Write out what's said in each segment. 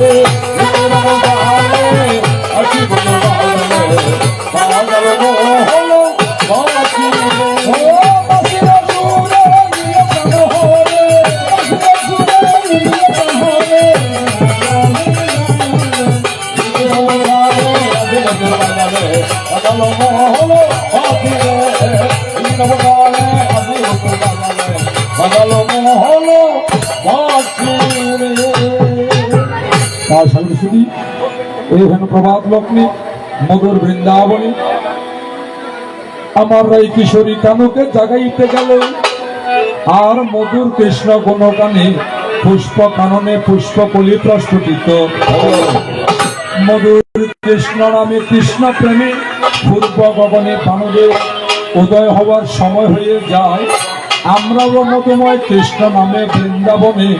তার এইখানে প্রভাত লগ্নে মধুর বৃন্দাবনে। আমার এই কিশোরী কানুকে জাগাইতে গেল আর মধুর কৃষ্ণ গুণগানে পুষ্প কাননে পুষ্প কলি প্রস্ফুটিত। মধুর কৃষ্ণ নামে কৃষ্ণ প্রেমে পূর্ব গগনে বানদের উদয় হওয়ার সময় হয়ে যায়। আমরাও মধুময় কৃষ্ণ নামে বৃন্দাবনে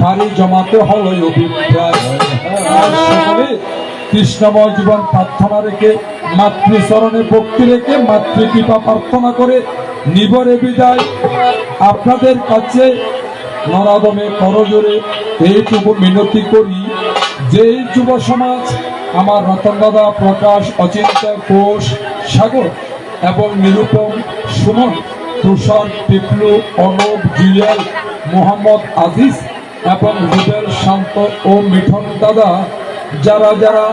পারি জমাতে হলো অভিপ্রায়। কৃষ্ণময় জীবন প্রার্থনা রেখে মাতৃচরণে ভক্তি রেখে, মাতৃকৃপা প্রার্থনা করে নিবরে বিদায়। আপনাদের কাছে নরাদমে করজোরে এইটুকু মিনতি করি। যে এই যুব সমাজ, আমার রতন দাদা প্রকাশ অচিন্ত কোষ সাগর এবং নিরুপম সুমন, তুষার টিপলু অনুপ, জুয়েল, মোহাম্মদ আজিজ এবং রুবেল শান্ত ও মিঠন দাদা যারা যারা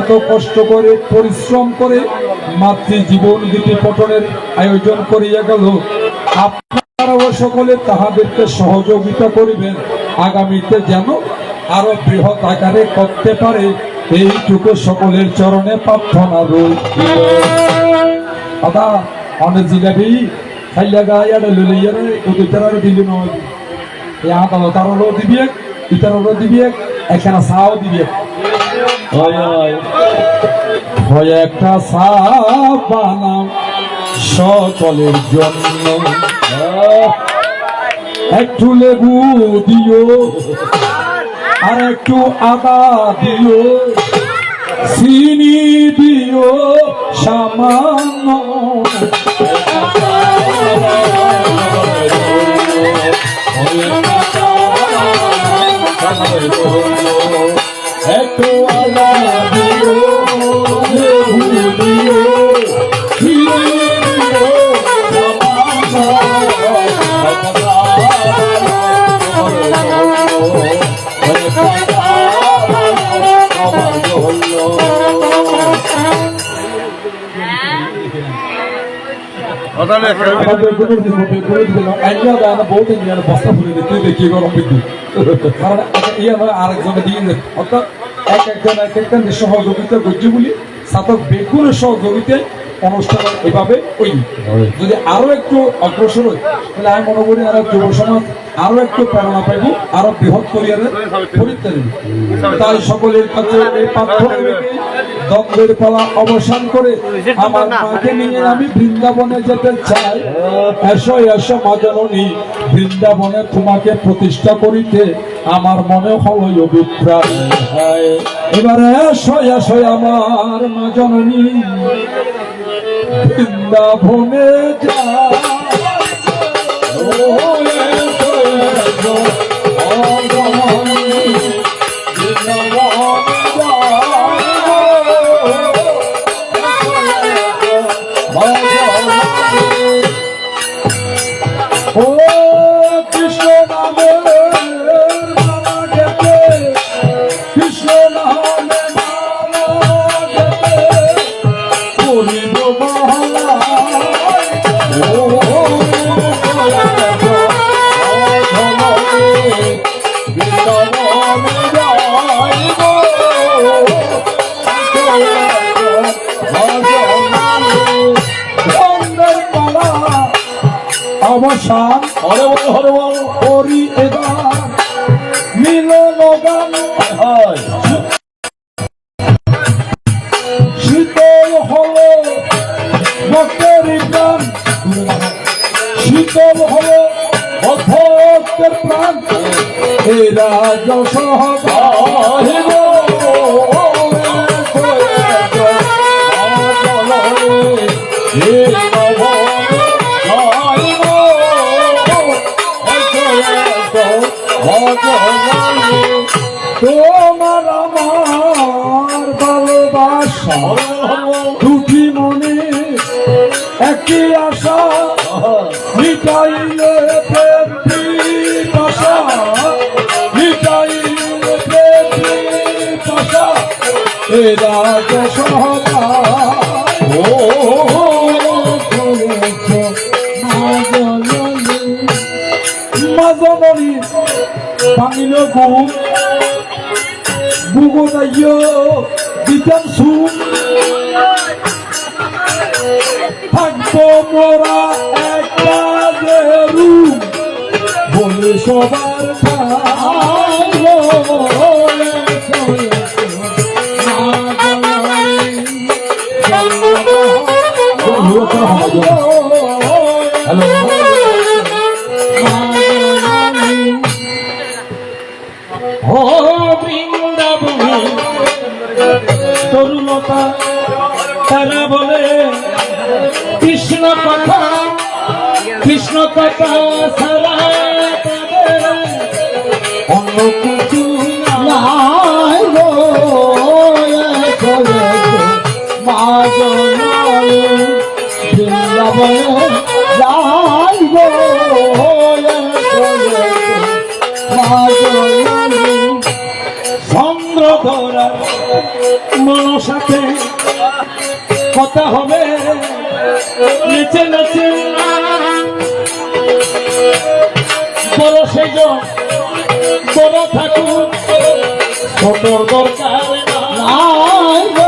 এত কষ্ট করে, পরিশ্রম করে মাতৃ জীবন গীতি পঠনের আয়োজন করিয়া গেল আপনারাও সকলে তাহাদেরকে সহযোগিতা করিবেন। আগামীতে যেন আরও বৃহৎ আকারে করতে পারে, এইটুকু সকলের চরণে প্রার্থনা রইল। দাদা, অনেক জিলাপি খাইয়া গায়ে লইয়া রে উদিতার দিলি নয়। ইয়া দাদা তারও দিবিয়ে ইতারও দিবিয়ে এখানে চাও দিবিয়ে একটা সকলের জন্য। একটু লেবু দিও আর একটু আদা দিও চিনি দিও সামান্য ইন্ডিয়ার বস্তা ফুলে দিতে দেখি গরম বিদ্যুৎ কারণ আরেকজনে দিয়ে অর্থাৎ এক একজন এক একটা সহযোগিতা করছে বলি বেগুনের সহযোগিতায় অনুষ্ঠান এভাবে ওই যদি আরও একটু অগ্রসর হয় তাহলে আমি মনে করি আর যুব সমাজ আরও একটু প্রেরণা পাইব আরও বৃহৎ পরিবারের পরীক্ষা দেবে তাই সকলের কাছে এই প্রার্থনা রেখে দ্বন্দ্বের পালা অবসান করে আমার মাকে নিয়ে আমি বৃন্দাবনে যেতে চাই। এসো এসো মা জননী বৃন্দাবনে তোমাকে প্রতিষ্ঠা করিতে আমার মনে হলো অভিপ্রায়। এবারে এসো এসো আমার মা জননী বৃন্দাবনে যা শীতল হলো ভক্তের প্রাণ এ রাজ তোমার আমার ভালোবাসা। মিটাইলে প্রেম পিপাসা মিটাইলে প্রেম পিপাসা এরা সুম থাকব মোরা একটা সবার তরুণতা তারা বলে কৃষ্ণ কথা কৃষ্ণ কথা সারা চন্দ্র ধরার মনসাতে কথা হবে। নেচে নেচে বড় সেজ বড় ঠাকুর। ছোটর দরকার নাই।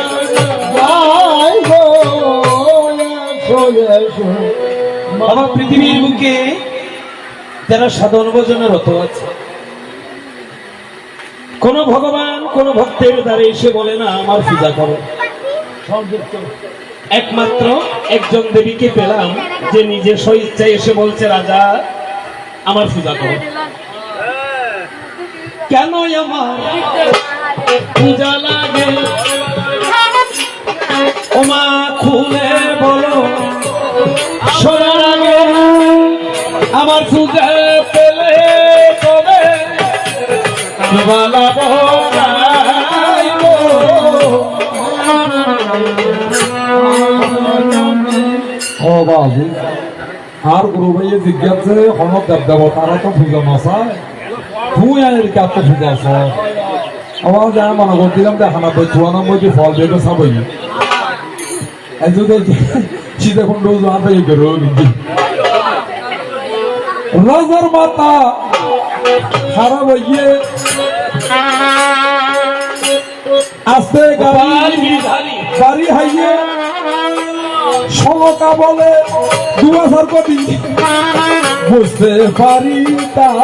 পৃথিবীর যারা সাধন আছে, কোন ভগবান, কোন ভক্তের এসে বলে, না, আমার পূজা করো। একমাত্র একজন দেবীকে পেলাম, যে নিজের স্বইচ্ছায় এসে বলছে, রাজা, আমার পূজা করো। কেন আমার পূজা লাগে? ওমা খুলে বলো, শোনার আগে আমার পূজা পেলে কবে বালা বলাই গো। ও বাবু, আর গুরু ভাইয়ে জিজ্ঞাসা হনক দেব তারা তো পূজা নসায় তুই আয়ের কাছে পূজা আছে? আবার যা মনে করছিলাম দেখা না বই চুয়া নাম বইটি ফল দিয়ে সাবই এই যদি চিন্তা কোন রোজ আর পাই করো কিন্তু রাজার মাতা খারাপ হইয়ে আস্তে গাড়ি। গাড়ি হাইয়ে সমকা বলে দু হাজার কোটি। বুঝতে পারি তাই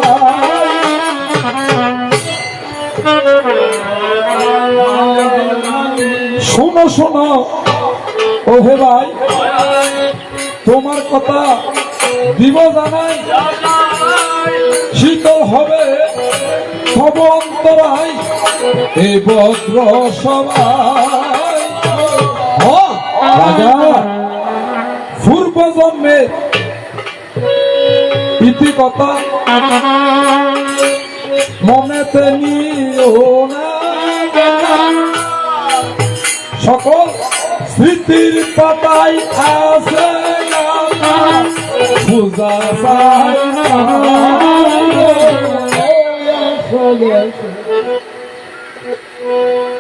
শোনো শোনো। ও ভাই, তোমার কথা দিব জানাই। শীতল হবে, সব অন্তরাই এই ভদ্র পূর্ব জন্মে ইতি কথা মনেতে নিও না। সকল স্মৃতির পাতাই আছে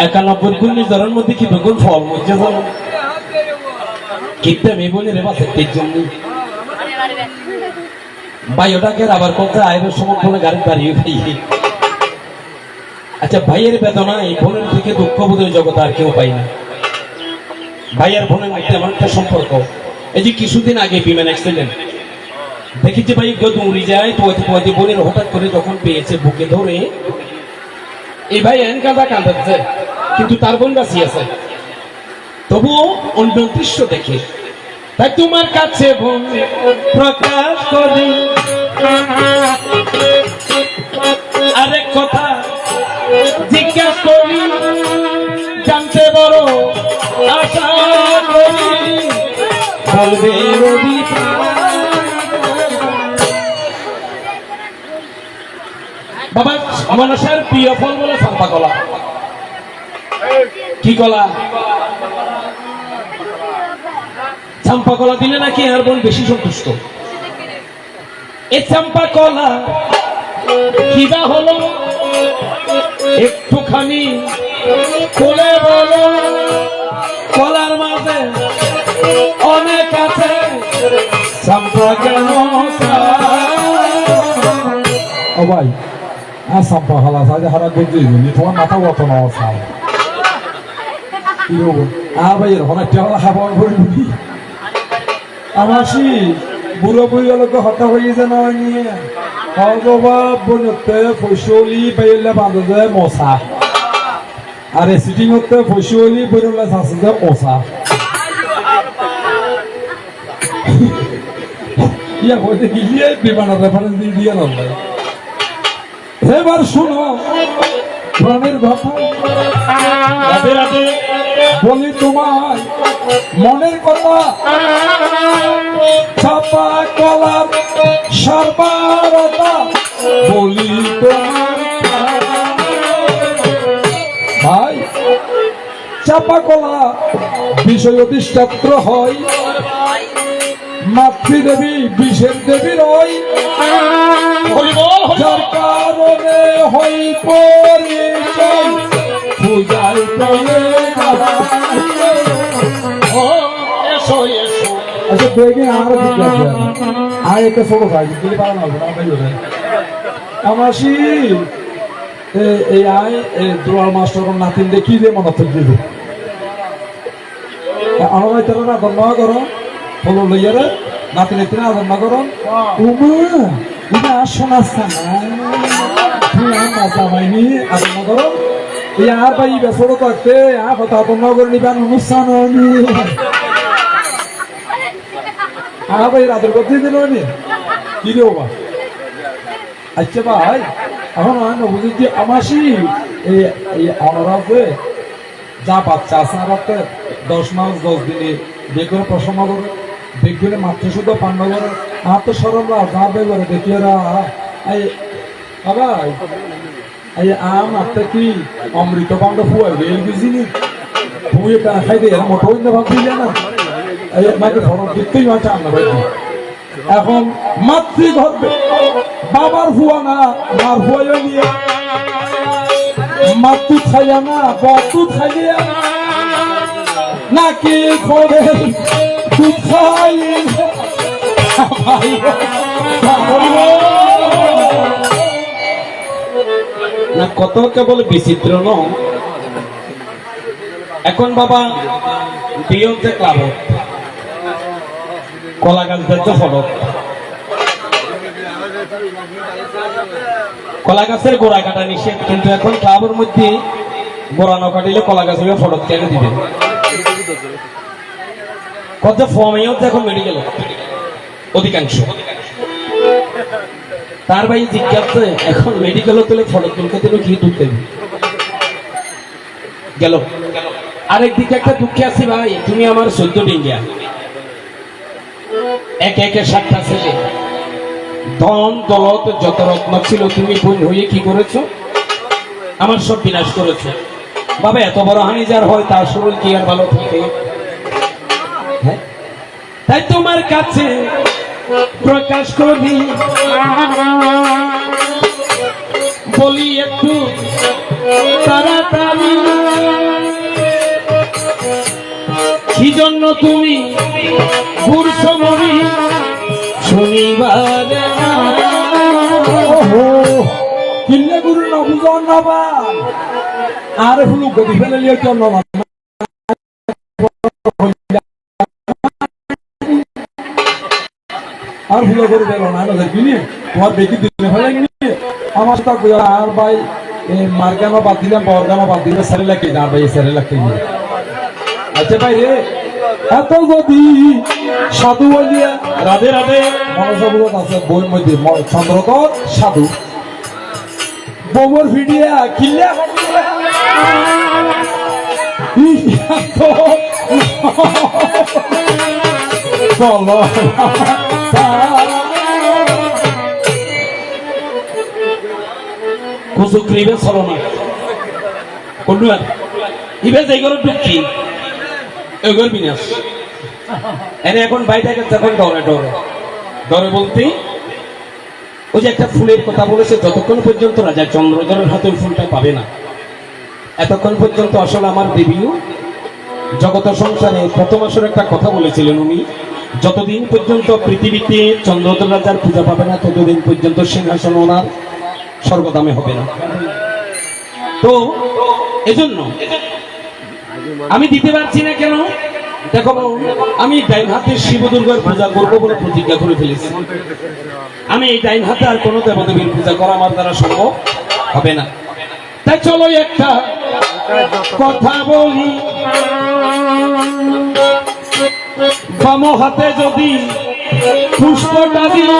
একানব্বই গুণি ধরার মধ্যে কি বেগুন ফল মধ্যে রে বাসের জন্য। ভাই ওটাকে আবার করতে আইবের সময় গাড়ি দাঁড়িয়ে ভাই আচ্ছা ভাইয়ের বেদনা এই বোনের থেকে দুঃখ বোধের জগৎ আর কেউ পাই না। ভাইয়ের বোনের মধ্যে এমন একটা সম্পর্ক। এই যে কিছুদিন আগে বিমান অ্যাক্সিডেন্ট দেখেছি ভাই কেউ দৌড়ি যায় পয়তে পয়তে বোনের হঠাৎ করে যখন পেয়েছে বুকে ধরে, এই ভাই এন কাঁদা কাঁদাচ্ছে, কিন্তু তার বোন বাঁচিয়ে আছে। তবুও অন্য দৃশ্য দেখে। তাই তোমার কাছে বোন প্রকাশ করি। আরেক কথা জিজ্ঞাসা করি। জানতে বড় আশা করি বলবে রবি বাবা মানুষের প্রিয় ফল বলে সাম্পা কলা কি কলা চাম্পা কলা দিলে নাকি আর বোন বেশি সন্তুষ্ট? এই চাম্পা কলা কিবা হলো, একটুখানি খুলে ভাই আর সাম্পা খালা সাজে হারা গজি নি, তোমার মাথা কত না সাল আর ভাই, এরকম একটা হলা খাবার করে আমার সি বুড়ো বুড়ি লোকে হত্যা না নিয়ে? ভগবান বনতে ফসলি পাইলে বাঁধে মশা। আর সিটিং হতে ফসলি বইলে আছে যে মশা ইয়া হইতে গিয়ে বিমানের রেফারেন্স দিয়ে দিয়ে এবার শুনো প্রাণের বলি তোমার মনের কথা চাপা কলার সর্বারতা বলি তোমার চাপা কলা বিষয় অধিষ্ঠাত্র হয়। মাতৃদেবী বিষের দেবী রয় যার কারণে হই পরিচয়। পূজার প্রাণে আচ্ছা আর একটা ছোট ভাই পারা না এ- এই আয় দোয়ার মাস্টার নাতিন দেখি যে মনে থেকে ভাই তারা না করো বলো লইয়ারে নাতিন এতিনে আদর না করো উমা এটা শোনা না তুই আর মাতা ভাইনি আদর না করো এই আর ভাই বেসরো থাকতে আর কথা না করে নিবেন অনুষ্ঠান হ্যাঁ ভাই রাতের কথা দিন নি কি রে বাবা? আচ্ছা ভাই এখন আমি বুঝি আমাসি এই অনারাতে যা বাচ্চা আছে রাতে দশ মাস, দশ দিনে বেগুনে প্রসন্ন করে বেগুনে মাতৃ শুদ্ধ পান্না করে আর তো সরলরা যা বেগুনে দেখি এরা এই, বাবা, এই আম আত্মা কি অমৃত পান্ড ফুয়াই গেল বুঝিনি ফুয়ে তা খাই দিয়ে মোটো হইতে ভাবছি না। এই মাকে ধরো দেখতেই মাছ আন্না ভাই। এখন মাতৃঘর বাবার ফুয়া না, মার ফুয়াই নিয়ে। মাতু খাইয়া না, বতু খাইয়া নাকি করে না? কত কেবল বিচিত্র ন? এখন বাবা দিয়ন্তে ক্লাব কলা গাছ দেখতে ফলক কলা গাছের গোড়া কাটা নিষেধ, কিন্তু এখন ক্লাবের মধ্যে গোড়া ন কাটিলে কলা গাছ ফলক টেনে দিবে। কত ফর্মেও এখন মেডিকেল অধিকাংশ। তার ভাই জিজ্ঞাসা এখন মেডিকেল তুলে ফটো তুলতে দিল, কি দুধ দেবে গেল। আরেক দিকে একটা দুঃখে আছি ভাই, তুমি আমার চোদ্দ ডিঙ্গিয়া। একে একে সাতটা ছেলে। ধন দলত, যত রত্ন ছিল, তুমি বোন হয়ে কি করেছ? আমার সব বিনাশ করেছ। বাবা, এত বড় হানি যার হয়, তার শরীর কি আর ভালো থাকে? হ্যাঁ? তাই তোমার কাছে প্রকাশ করি। বলি একটু তাড়াতাড়ি। কি জন্য তুমি ঘুরছো মরি আর গদি ফেলে আর করে না তোমার দিলে ফেলে কিনি আমার তা আর ভাই মার্গানো বাদ দিলাম বরগানো বাদ দিলে সারে লাগে না ভাই সারে লাগে আচ্ছা ভাই রে এত যদি সাধু বলিয়া রাধে রাধে। মনসবুলত আছে বইয়ের মধ্যে সাধু। বৌমর ভিডিয়া কিল্লা চলো। কুসুক রিবে চলো না। কোনটা ইবে যাই ঢুকি। এগোর বিনাশ এনে এখন বাইরে যখন ডরে ডরে ডরে বলতে, ওই যে একটা ফুলের কথা বলেছে, যতক্ষণ পর্যন্ত রাজা চন্দ্রধরের হাতে ফুলটা পাবে না, এতক্ষণ পর্যন্ত আসলে আমার দেবীও জগত সংসারে প্রথম আসলে একটা কথা বলেছিলেন উনি, যতদিন পর্যন্ত পৃথিবীতে চন্দ্রধর রাজার পূজা পাবে না, ততদিন পর্যন্ত সিংহাসন ওনার স্বর্গদামে হবে না। তো, এজন্য আমি দিতে পারছি না কেন? দেখো, আমি ডাইন হাতে শিব দুর্গার পূজা করব বলে প্রতিজ্ঞা করে ফেলেছি। আমি এই ডাইন হাতে আর কোনো দেবদেবীর পূজা করা আমার দ্বারা সম্ভব হবে না। তাই চলো একটা কথা বলি। বাম হাতে যদি পুষ্পটা দিল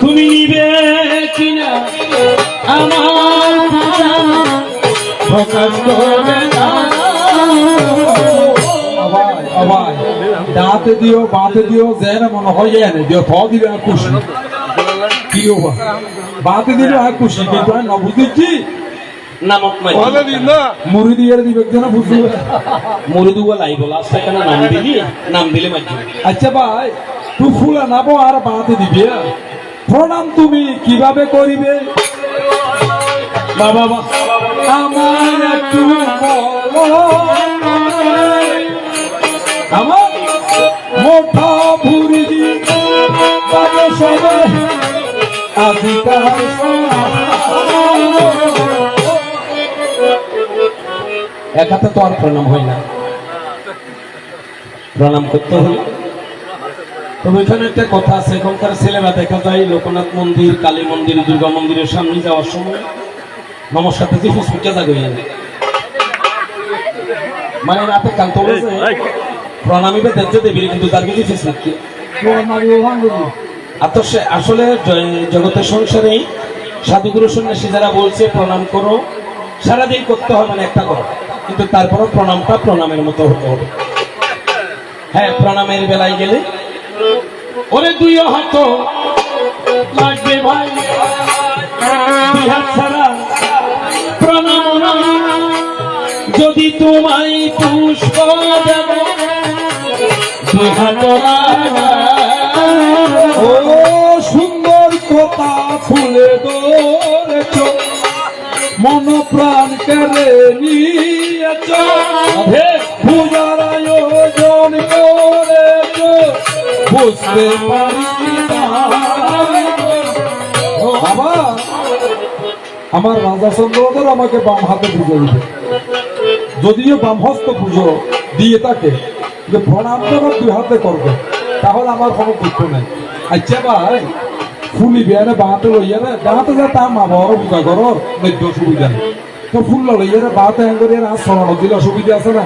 তুমি নিবে কিনা? আমার দাঁতে দিও বাতে দিও যেন মনে হয় এনে দিও থ দিবে আর খুশি। কি বাতে দিবে আর খুশি। কিন্তু নামক মাই মুড়ি দিয়ে দিবে নাম দিলি? নাম দিলে আচ্ছা ভাই তুই ফুল আনাবো আর বাতে দিবে প্রণাম তুমি কীভাবে করিবে? আজিকাল এক হাতে তো আর প্রণাম হয় না। প্রণাম করতে হলে তবে এখানে একটা কথা আছে, এখনকার ছেলেরা দেখা যায় লোকনাথ মন্দির, কালী মন্দির, দুর্গা মন্দিরের সামনে যাওয়ার সময় নমস্কার থেকে জাগিয়ে যায় মানে রাতে কান্ত বলেছে প্রণামী বা দেজ্য দেবীর কিন্তু তার কিছু নাকি আর তো সে আসলে জগতের সংসারে সাধুগুরু সন্ন্যাসী যারা বলছে প্রণাম করো সারাদিন করতে হবে না একটা করো কিন্তু তারপরও প্রণামটা প্রণামের মতো হতে হবে। হ্যাঁ প্রণামের বেলায় গেলে। ওরে দুই হাত লাগবে ভাই। তোমায় পুষ্প দেব। ও সুন্দর কথা ফুলে ধরেছ। মন প্রাণ কেড়ে নিয়েছ। পূজার আয়োজন করেছ। বুঝতে পারি আমার রাজা চন্দ্রধর আমাকে বাম হাতে পুজো দিবে যদিও বাম হস্ত পুজো দিয়ে থাকে যে প্রণাম যখন দুই হাতে করবে, তাহলে আমার কোনো দুঃখ নাই। আচ্ছা ভাই, ফুলি বিয়ারে বাঁতে লইয়া রে বাঁতে যা তা মা বড় বুকা করর নৈদ্য সুবিধা নেই। তো ফুল লইয়া রে বাঁতে হ্যাঙ্গরি আর সরানো দিলে অসুবিধা আছে না?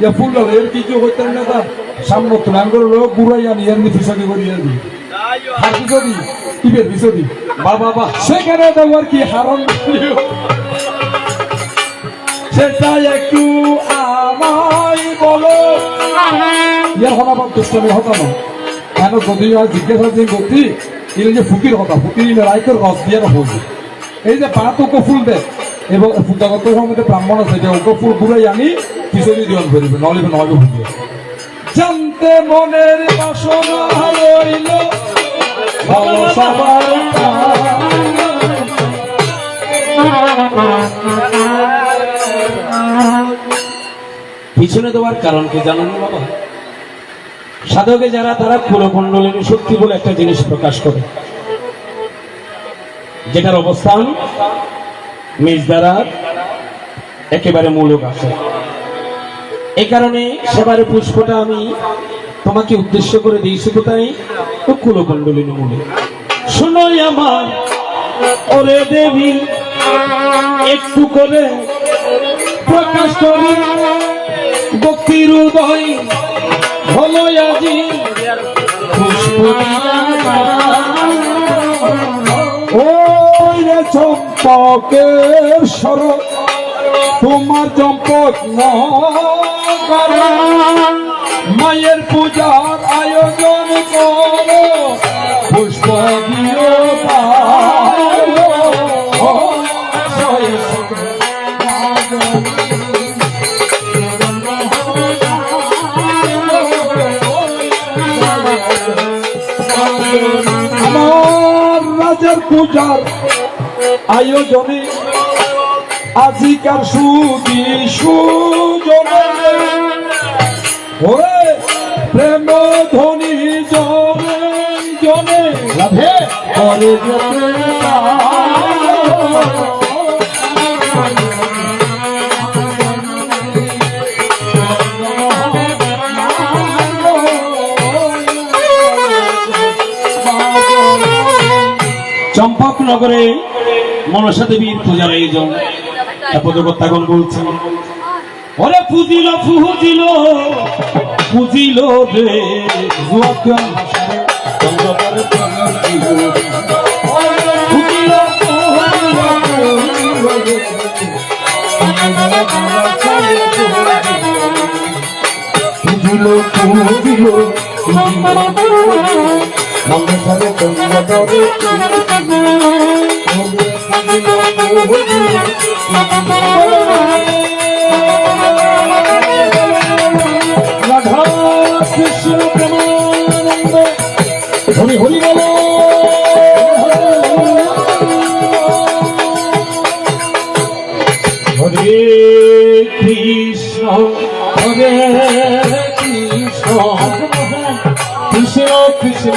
যে ফুল লইয়া কি কি করতেন না তা? সামনে তো হ্যাঙ্গরি লোক বুড়াইয়া নিয়ে নি পিছনে করিয়া দি। আর কি করি কি বের পিছনি বাবা বাবা, সেখানে দেওয়ার কি হারণ সেটা একটু আমায় বলো। ইয়ার হতা না কেন যদি জিজ্ঞাসা যে করতি এর যে ফুকির কথা ফুকির রাইকের রস দিয়ে হল এই যে পা তোকে ফুল দে এবং সঙ্গে ব্রাহ্মণ আছে যে ওকে ফুল ঘুরাই আনি পিছনে দিওয়ান করিবে নহলে নহলে ফুকিয়ে জানতে মনের বাসনা রইল ভালো সবার পিছনে দেওয়ার কারণ কি জানেন বাবা? সাধকে যারা, তারা কুলকুণ্ডলিনী শক্তি বলে একটা জিনিস প্রকাশ করে। যেটার অবস্থান মিজদারার একেবারে মূলক আছে। এই কারণে সেবারে পুষ্পটা আমি তোমাকে উদ্দেশ্য করে দিয়েছি কোথায় তাই কুলকুণ্ডলিন মূলে। শোনোই আমার, ওরে দেবী, একটু করে প্রকাশ করি। ভক্তির উদয় হলো আজি। ওই রে চম্পকের সর তোমার চম্পক মায়ের পূজার আয়োজন করো, পুষ্প রাজার পূজার আয়োজনে আজিকার সুদি সুজনে ওরে প্রেম ধ্বনি জনে জনে করে যে চম্পক নগরে মনসা দেবীর পূজার আয়োজন পদকর্তাগণ বলছেন ওরে পুজিল ফুজিল পুজিল রে ফুজিল পুজিল পুজিল চন্দ্রপরে রাধা কৃষ্ণ প্রেমানন্দ হরি হরি বল হরে কৃষ্ণ হরে কৃষ্ণ কৃষ্ণ কৃষ্ণ